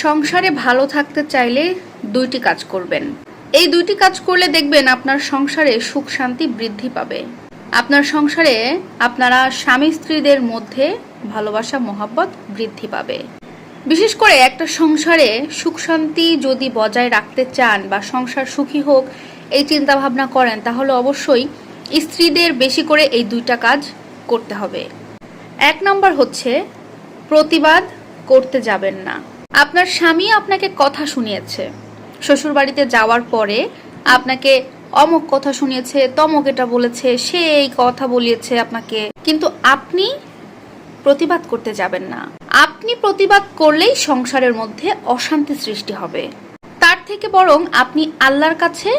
সংসারে ভালো থাকতে চাইলে দুইটি কাজ করবেন। এই দুইটি কাজ করলে দেখবেন আপনার সংসারে সুখ শান্তি বৃদ্ধি পাবে। আপনার সংসারে আপনারা স্বামী স্ত্রীদের মধ্যে ভালোবাসা, মহাব্বত বৃদ্ধি পাবে। বিশেষ করে একটা সংসারে সুখ শান্তি যদি বজায় রাখতে চান বা সংসার সুখী হোক, এই চিন্তা ভাবনা করেন, তাহলে অবশ্যই স্ত্রীদের বেশি করে এই দুইটা কাজ করতে হবে। এক নম্বর হচ্ছে প্রতিবাদ করতে যাবেন না। আপনার স্বামী আপনাকে কথা শুনিয়েছে। শ্বশুর বাড়িতে যাওয়ার পরে আপনাকে অমক কথা শুনিয়েছে, তমক এটা বলেছে, সে এই কথা বলিয়েছে আপনাকে। কিন্তু আপনি প্রতিবাদ করতে যাবেন না। আপনি প্রতিবাদ করলেই সংসারের মধ্যে অশান্তি সৃষ্টি হবে। তার থেকে বরং আপনি আল্লাহর কাছে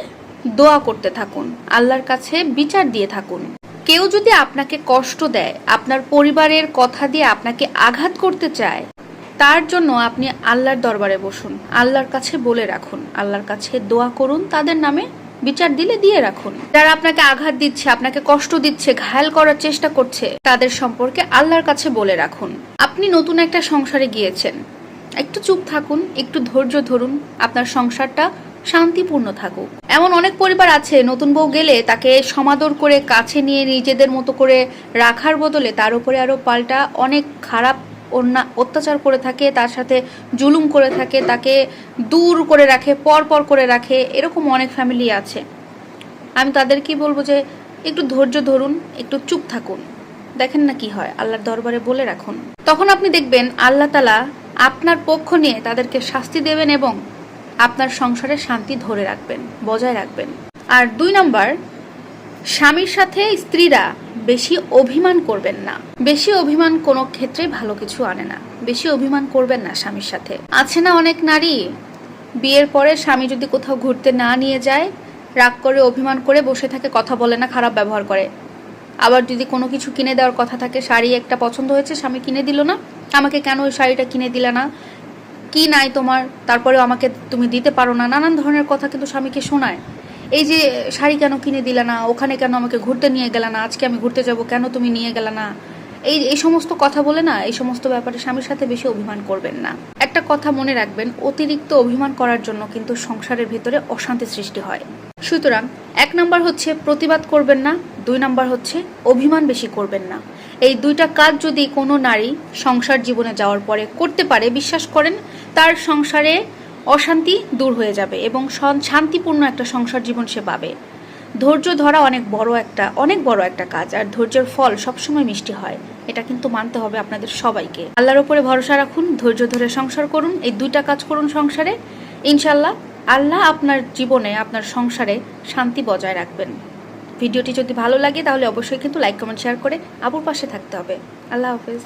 দোয়া করতে থাকুন, আল্লাহর কাছে বিচার দিয়ে থাকুন। কেউ যদি আপনাকে কষ্ট দেয়, আপনার পরিবারের কথা দিয়ে আপনাকে আঘাত করতে চায় তার জন্য আপনি আল্লাহর দরবারে বসুন, আল্লাহর কাছে বলে রাখুন, আল্লাহর কাছে দোয়া করুন, তাদের নামে বিচার দিলে দিয়ে রাখুন। যারা আপনাকে আঘাত দিচ্ছে, আপনাকে কষ্ট দিচ্ছে, ঘায়াল করার চেষ্টা করছে, তাদের সম্পর্কে আল্লাহর কাছে বলে রাখুন। আপনি নতুন একটা সংসারে গিয়েছেন। একটু চুপ থাকুন, একটু ধৈর্য ধরুন, আপনার সংসারটা শান্তিপূর্ণ থাকুক। এমন অনেক পরিবার আছে, নতুন বউ গেলে তাকে সমাদর করে কাছে নিয়ে নিজেদের মতো করে রাখার বদলে তার উপরে আরও পাল্টা অনেক খারাপ অত্যাচার করে থাকে, তার সাথে জুলুম করে থাকে, তাকে দূর করে রাখে পর পর করে রাখে, এরকম অনেক ফ্যামিলি আছে। আমি তাদেরকেই বলব যে, একটু ধৈর্য ধরুন, একটু চুপ থাকুন। দেখেন না কি হয়, আল্লাহর দরবারে বলে রাখুন। তখন আপনি দেখবেন আল্লাহ তালা আপনার পক্ষ নিয়ে তাদেরকে শাস্তি দেবেন এবং আপনার সংসারে শান্তি ধরে রাখবেন, বজায় রাখবেন। আর দুই নম্বর, স্বামীর সাথে স্ত্রীরা বেশি অভিমান করবেন না। বেশি অভিমান কোনো ক্ষেত্রে ভালো কিছু আনে না। বেশি অভিমান করবেন না স্বামীর সাথে। আছে না অনেক নারী? বিয়ের পরে স্বামী যদি কোথাও ঘুরতে না নিয়ে যায়, রাগ করে, অভিমান করে বসে থাকে, কথা বলে না, খারাপ ব্যবহার করে। আবার যদি কোনো কিছু কিনে দেওয়ার কথা থাকে, শাড়ি একটা পছন্দ হয়েছে, স্বামী কিনে দিল না? আমাকে কেন ওই শাড়িটা কিনে দিলে না? কি নাই তোমার? তারপরে আমাকে তুমি দিতে পারো না। নানান ধরনের কথা কিন্তু স্বামীকে শোনায়। এই যে শাড়ি কেন কিনে দিলে না? ওখানে কেন আমাকে ঘুরতে নিয়ে গেলে না? আজকে আমি ঘুরতে যাব, কেন তুমি নিয়ে গেলে না? এই এই সমস্ত কথা বলে না, এই সমস্ত ব্যাপারে স্বামীর সাথে বেশি অভিমান করবেন না। একটা কথা মনে রাখবেন, অতিরিক্ত অভিমান করার জন্য কিন্তু সংসারের ভিতরে অশান্তি সৃষ্টি হয়। সুতরাং এক নাম্বার হচ্ছে প্রতিবাদ করবেন না, দুই নাম্বার হচ্ছে অভিমান বেশি করবেন না। এই দুইটা কাজ যদি কোনো নারী সংসার জীবনে যাওয়ার পরে করতে পারে, বিশ্বাস করেন, তার সংসারে অশান্তি দূর হয়ে যাবে এবং শান্তিপূর্ণ একটা সংসার জীবন সে পাবে। ধৈর্য ধরা অনেক বড় একটা অনেক বড় একটা কাজ, আর ধৈর্যের ফল সবসময় মিষ্টি হয়। এটা কিন্তু মানতে হবে আপনাদের সবাইকে। আল্লাহর উপরে ভরসা রাখুন, ধৈর্য ধরে সংসার করুন, এই দুইটা কাজ করুন সংসারে। ইনশাল্লাহ আল্লাহ আপনার জীবনে, আপনার সংসারে শান্তি বজায় রাখবেন। ভিডিওটি যদি ভালো লাগে তাহলে অবশ্যই কিন্তু লাইক, কমেন্ট, শেয়ার করে আবুর পাশে থাকতে হবে। আল্লাহ হাফেজ।